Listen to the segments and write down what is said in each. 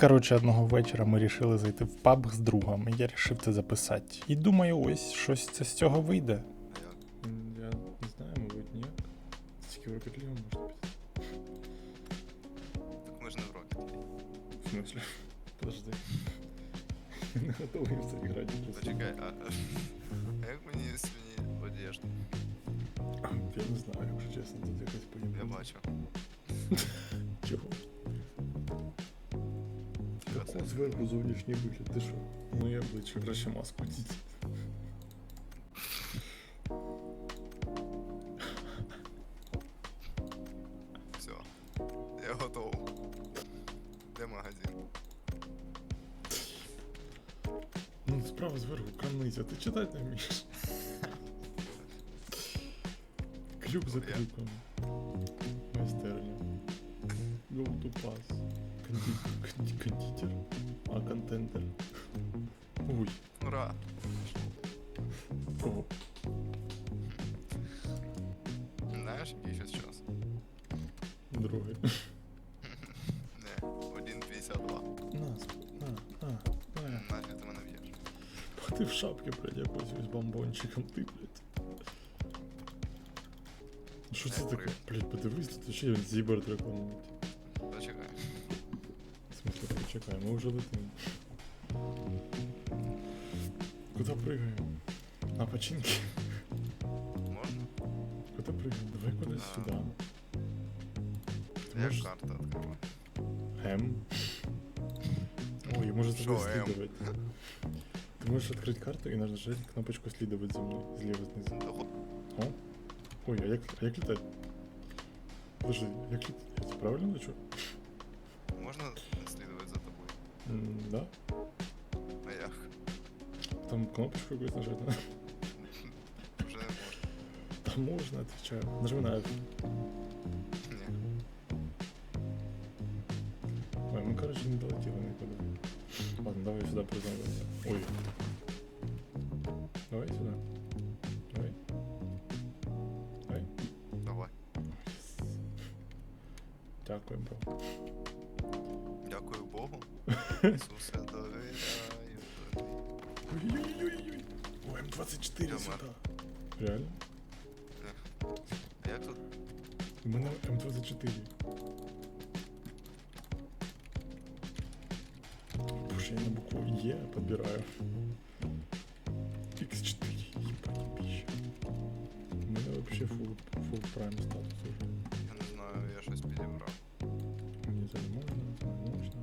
Коротше, одного вечора ми рішили зайти в паб з другом, і я рішив це записати. І думаю, ось щось це з цього вийде. Я не знаю, мабуть, ніяк. Тільки в Rocket League можна піти. Так ми ж не в Rocket League. В смысле? Подожди. Я не готовий в це грати. Почекай, а, а як мені свині одежду? Я не знаю, якщо чесно, тут якось поїбано. Я бачу. Чого? Це? Зверху зовнішній вигляд, ти що? Ну я обличчя краще маску діть. Все. Я готов. Де магазин? Ну, справа зверху крамниця, ти читати не вмієш. Крюк за крюком. Майстерня. Go to pass. Конди- конди- Кондитер. А, контентер. Ой, Ура! кого? Знаєш, який щось час? Другий. Не, 1.52. На, сп- на, на, на. Нафіг ти мене б'єш? Бо Ти в шапці, блядь, якось з бомбончиком, ти, блядь. Що це Не, таке? привіт. Блядь, подивись, тут ще він зібер рекламують. Почекай, ми вже летимо. Куда прыгаем? На починки? Можна? Куда прыгаем? Давай кудись А. сюда. Ти Як можеш... карта відкрила? М. Ой, может Шо, тобой М? следовать. Ты можешь открыть карту и нажать кнопочку следовать за мной. Слева снизу. Доход. О. Ой, а як, а як летать? Подожди, як? Я це правильно лечу? За тобою? М, да? А? Там кнопочку якусь нажать надо? Вже не. Да можно, отвечаю. Нажми на F. Ні. Ой, мы, короче, не долетели никуда. Ладно, давай сюда приземлимся. Ой. Давай сюда. Давай. Давай. Давай. Дякую, бро. Дякую Богу. Ісусе, довіряю тобі. Ой-ой-ой-ой. Ой, М24 Я сюда. Реально? А як тут? У мене М24. Боже, я на букву Е подбираю. X4, ебать, пища. У мене вообще full, full prime статус уже. Я не знаю, я щось підібрав. Мені це не можна, це не можна.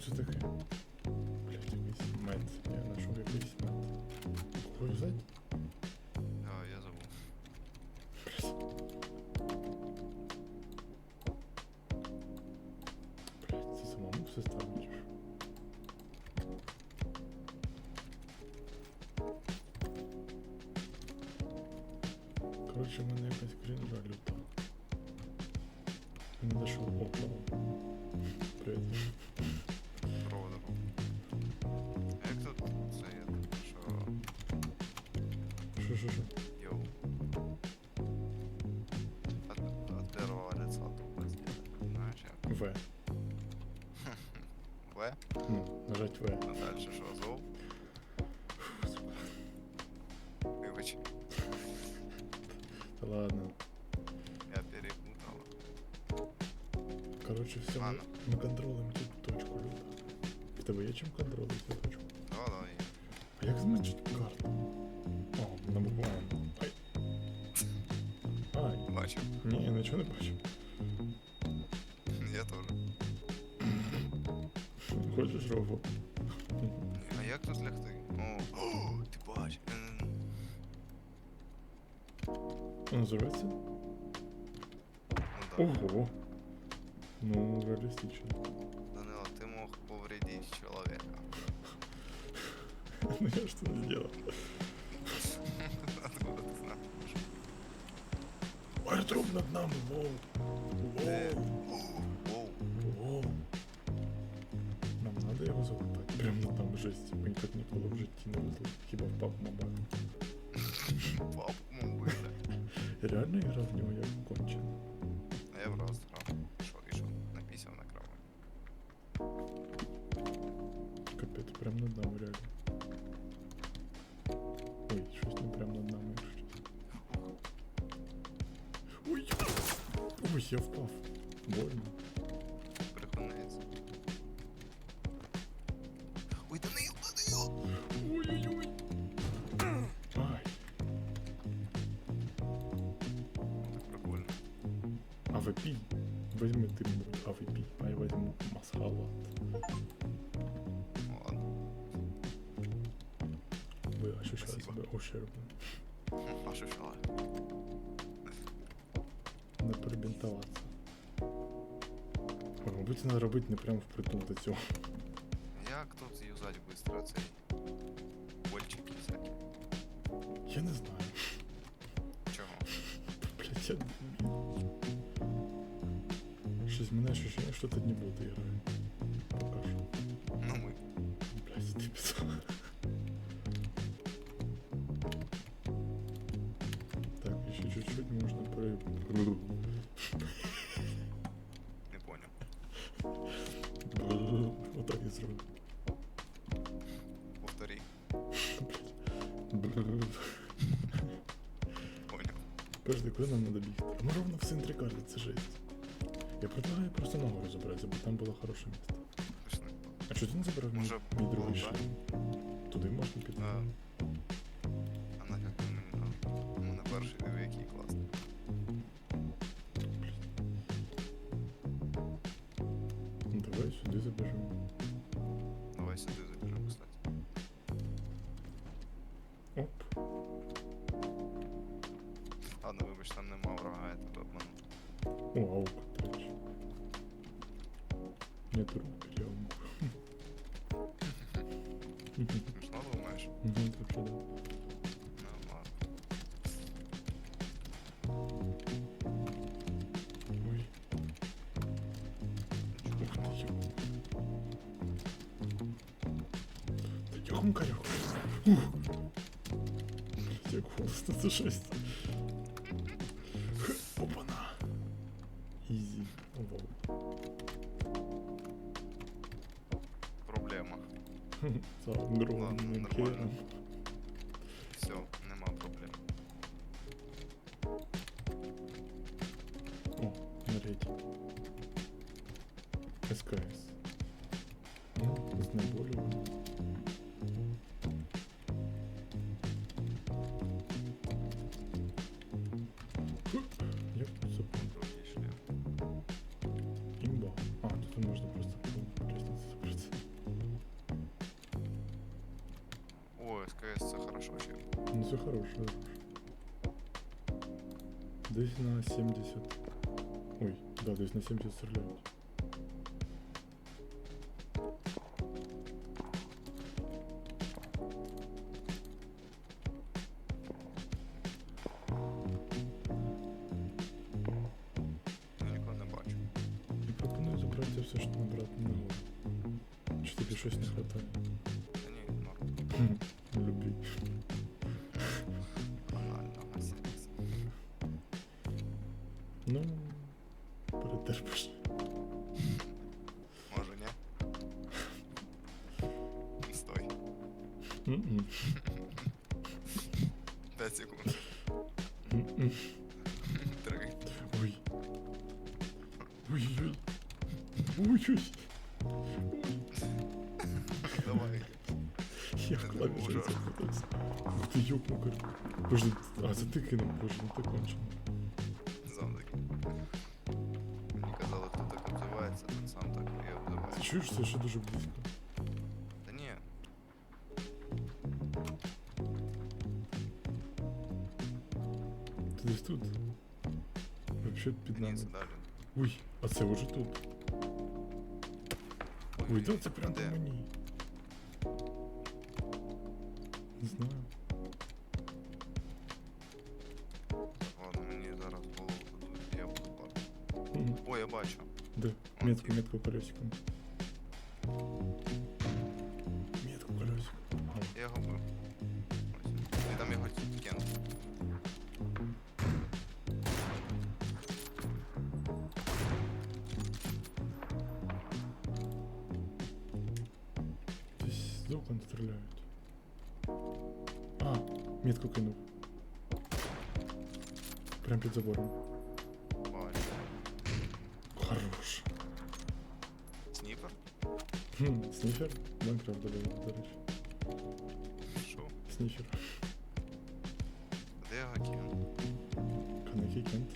Що це таке? Блять, якийсь мед. Я знайшов якийсь мед. Кого взяти? А, я забув. Блять, це самому все ставить. Коротше, в мене якась крінжа люта. Не знайшов около. Привіт. Що, що, що? Йоу. От, от первого лица тупо сделать. Знаєш як? В. В? Ну, нажать В. А дальше що? Зов? Вибач, Та ладно. я перепутал. Коротше, все, ми, Ладно. ми контролюємо цю точку люта. В тебе є чим контролити цю точку? Да, да, є. А як зменшити нічого не бачу. Я теж. Хочеш робо? А як тут лягти? О, О ти бач. М, Називається? Ну да. Ого. Ну, реалістично. Данило, ты мог повредить человека. Ну я что сделал? Откуда ты знаешь? Аэродром над нами, воу. Де? Воу. Воу, Воу. Нам надо його залутати. Прям над нами жесть. Мені так ніколи в житті не везло. Хіба в пап мобайл. папу мобили. Реально грав в нього як кончений. А я в раз грав. Що, і що? Напісяв на кровать. Капець, прям над нами Ой, я впав. Больно. Припиниться. Ой, Данил, Данил! Ой-ой-ой. Ай. Так прикольно. АВП. Возьми ты мой АВП, а я возьму масхалат. Ладно. Вы Спасибо. себя ущербным. А Не перебінтуватися. Ой, Мабуть, треба робити не прямо впритул до цього. Як тут юзать быстро цей? Больчики всякі. Я не знаю. Чого? Блять, я... Щось мене ощущение, що тут не буду грати. Пока що. Ну ми. Блять, ти писав. Зроблю. Повтори. Понял. Подожди, куди нам надо бігти? Ну ровно в центрі карти, це жесть. Я предлагаю просто нагору розібратися, бо там було хороше місце. Пішли. А чого ти не забрав мій, Може, мій другий шлем? Туди можна піти. А Давай сюди забіжимо, кстати. Оп. Ладно, вибач, там нема врага, я тебе обманув. О, аука, до речі. Нет рук, я умру. Смішно думаєш? Ну, так що да. Каряху. Ух. Як голосно, це шесть. Опана. Ізі. Проблема. За огромним нормально. Все, нема проблем. О, нареди. СКС. Ну, знеболювання. СКС це хорошо ще. Ну, все хорошее, хорошее. Десь на 70. Ой, да, десь на 70 стреляют. Я нікого не бачу. Я пропоную забрати все, що набрати на гору. Чи тобі щось не хватає? Та ні, норм. перетерпиш. Може, ні? Стой. М-м. 5 секунд. М-м. 3. Ой. Ой-ой. Ой-ой. Давай. Я в Це клавіші ужас. запутався. Ух ти ёбну кар. Боже, а це ти кинув, боже, ну ти кончено. чуєш, це ще дуже близько. Та ні, Ти десь тут. Вообще під ні, нами. це далі. Ой, А це вже тут. Ой, да, це прям по Де? мені. Не знаю. Ладно, мені зараз в голову дадуть, я буду падати. М, О, я бачу. Де? Метку, метку колесиком. з окон стріляють. А, метку кинув. Прям під забором. Бачу. Хорош. Сніпер? Хм, сніфер? Майнкрафт додав, до речі. Що? Сніфер. Де його кент? Канаки кент.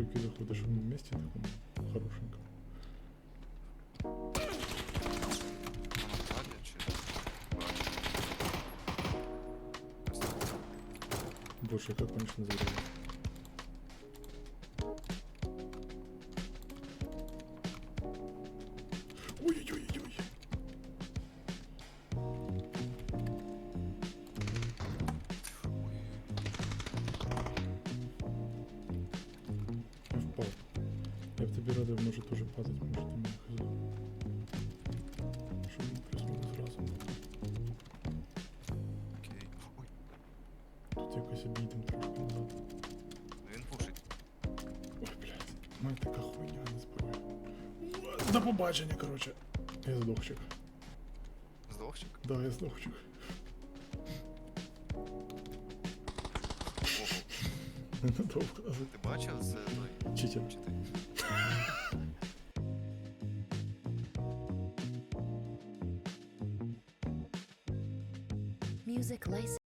Настройки заходишь в месте таком хорошеньком. Больше как, конечно. Ой-ой-ой-ой. Я в тебе радий, може тоже падать, може ти мене хз. Щоб не плюс-мінус разом. Окей. Ой, Тут якось обійдем трошки назад. він пушить. Ой, блядь. У мене така хуйня не зброя. До побачення, короче. Я здохчик. Здохчик? Да, я здохчик. Ого. Ненадовго. Ти бачив це той? Читер. Чи